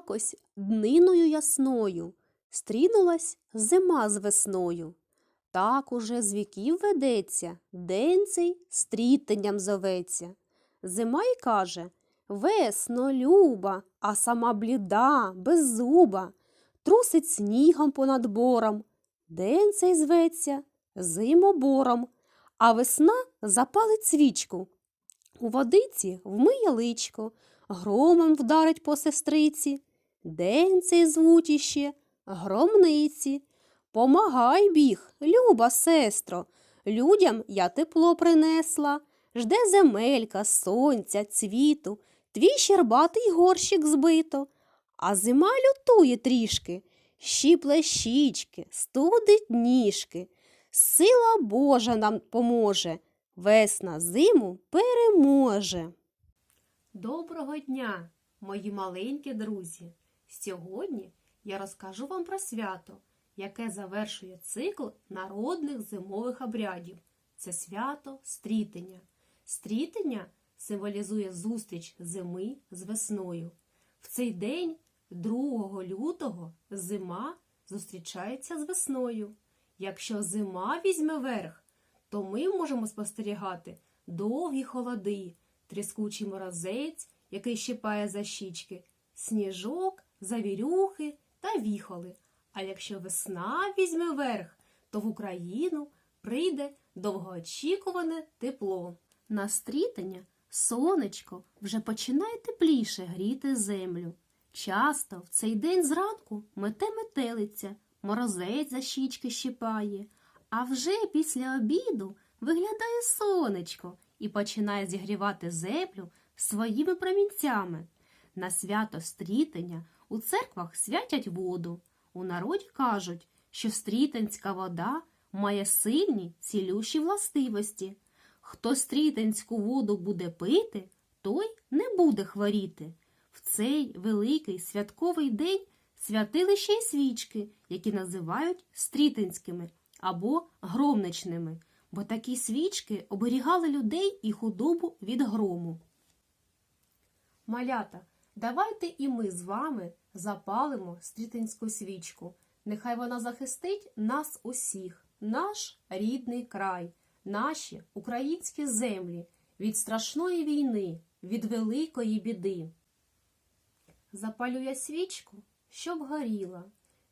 Якось дниною ясною стрінулась зима з весною. Так уже з віків ведеться, день цей стрітенням зоветься. Зима й каже Весно, люба, а сама бліда, без зуба, трусить снігом понад бором. День цей зветься зимобором, а весна запалить свічку. У водиці вмиє личко, громом вдарить по сестриці. День цей звуть іще громниці. Помагай біг, люба сестро, людям я тепло принесла. Жде земелька, сонця, цвіту, твій щербатий горщик збито. А зима лютує трішки, щіпле щічки, студить ніжки. Сила Божа нам поможе, весна зиму переможе. Доброго дня, мої маленькі друзі! Сьогодні я розкажу вам про свято, яке завершує цикл народних зимових обрядів. Це свято стрітення. Стрітення символізує зустріч зими з весною. В цей день, 2 лютого, зима зустрічається з весною. Якщо зима візьме верх, то ми можемо спостерігати довгі холоди, тріскучий морозець, який щипає за щічки, сніжок, завірюхи та віхоли. А якщо весна візьме верх, то в Україну прийде довгоочікуване тепло. На стрітення сонечко вже починає тепліше гріти землю. Часто в цей день зранку мете метелиця, морозець за щічки щипає, а вже після обіду виглядає сонечко і починає зігрівати землю своїми промінцями. На свято стрітення у церквах святять воду. У народі кажуть, що стрітенська вода має сильні цілющі властивості. Хто стрітенську воду буде пити, той не буде хворіти. В цей великий святковий день святили ще й свічки, які називають стрітинськими або громничними, бо такі свічки оберігали людей і худобу від грому. Малята, давайте і ми з вами запалимо стрітинську свічку. Нехай вона захистить нас усіх, наш рідний край, наші українські землі від страшної війни, від великої біди. Запалю я свічку, щоб горіла,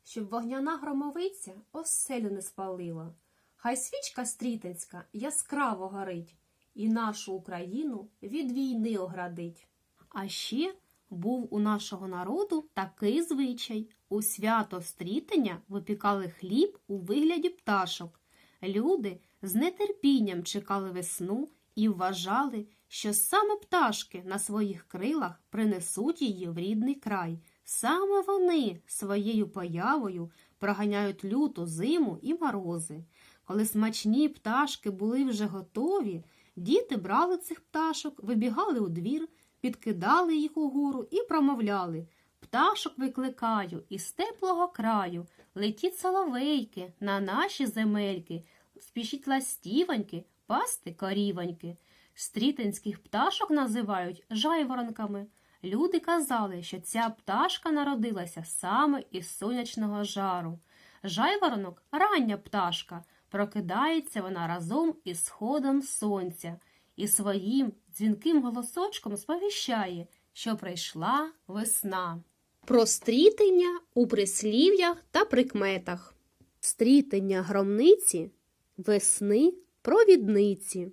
щоб вогняна громовиця оселю не спалила. Хай свічка стрітинська яскраво горить і нашу Україну від війни оградить. А ще був у нашого народу такий звичай. У свято стрітення випікали хліб у вигляді пташок. Люди з нетерпінням чекали весну і вважали, що саме пташки на своїх крилах принесуть її в рідний край. Саме вони своєю появою проганяють люту зиму і морози. Коли смачні пташки були вже готові, діти брали цих пташок, вибігали у двір, підкидали їх угору і промовляли Пташок викликаю із теплого краю, летіть соловейки на наші земельки, спішіть ластівоньки, пасти корівоньки. Стрітинських пташок називають жайворонками. Люди казали, що ця пташка народилася саме із сонячного жару. Жайворонок рання пташка, прокидається вона разом із сходом сонця і своїм дзвінким голосочком сповіщає, що прийшла весна. Про стрітення у прислів'ях та прикметах. Стрітення громниці, весни провідниці.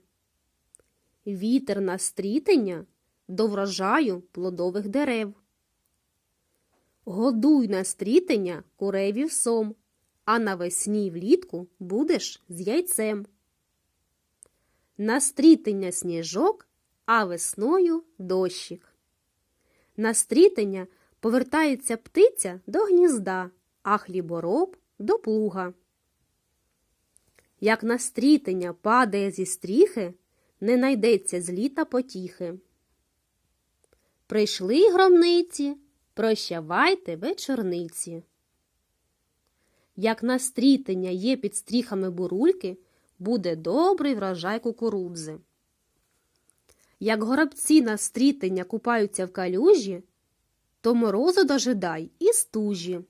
Вітер на стрітення до врожаю плодових дерев. Годуй на стрітення куревів сом, а навесні влітку будеш з яйцем. На стрітення сніжок, а весною дощик. На стрітення повертається птиця до гнізда, а хлібороб до плуга. Як на стрітення падає зі стріхи, не найдеться з літа потіхи. Прийшли громниці, прощавайте вечорниці. Як на стрітення є під стріхами бурульки, буде добрий врожай кукурудзи. Як горобці на стрітення купаються в калюжі, то морозу дожидай і стужі.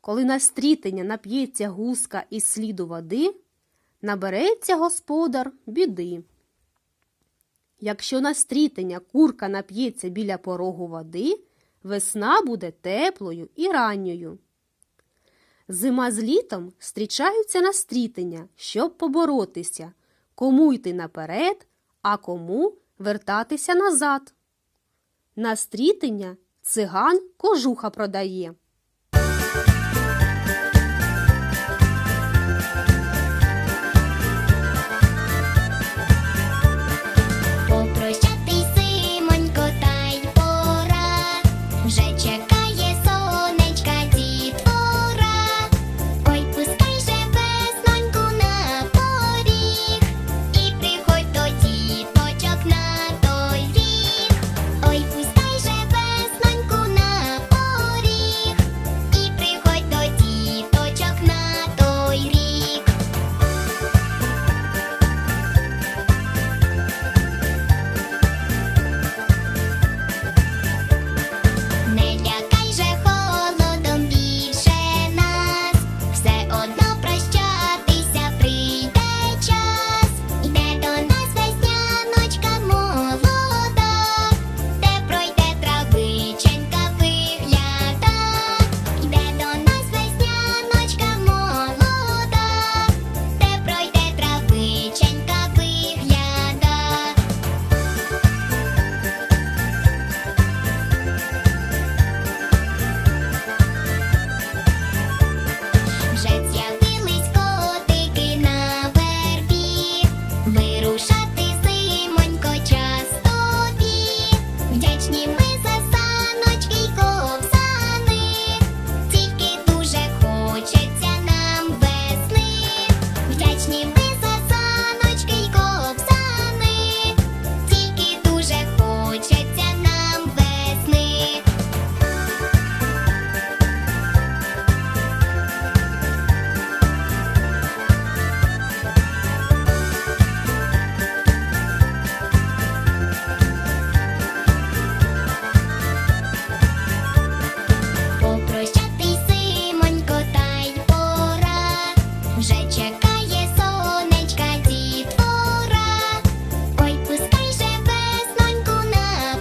Коли на стрітення нап'ється гуска із сліду води, набереться господар біди. Якщо на стрітення курка нап'ється біля порогу води, весна буде теплою і ранньою. Зима з літом зустрічаються на стрітення, щоб поборотися, кому йти наперед, а кому вертатися назад. На стрітення циган кожуха продає. Вже чекає сонечка дітвора. Ой, пускай же весноньку на.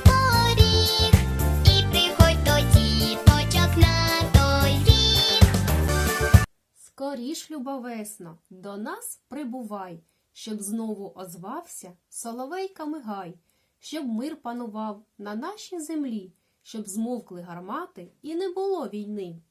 І приходь до діточок на той. Скоріш, любовесно, до нас прибувай, щоб знову озвався соловейками гай, щоб мир панував на нашій землі, щоб змовкли гармати і не було війни.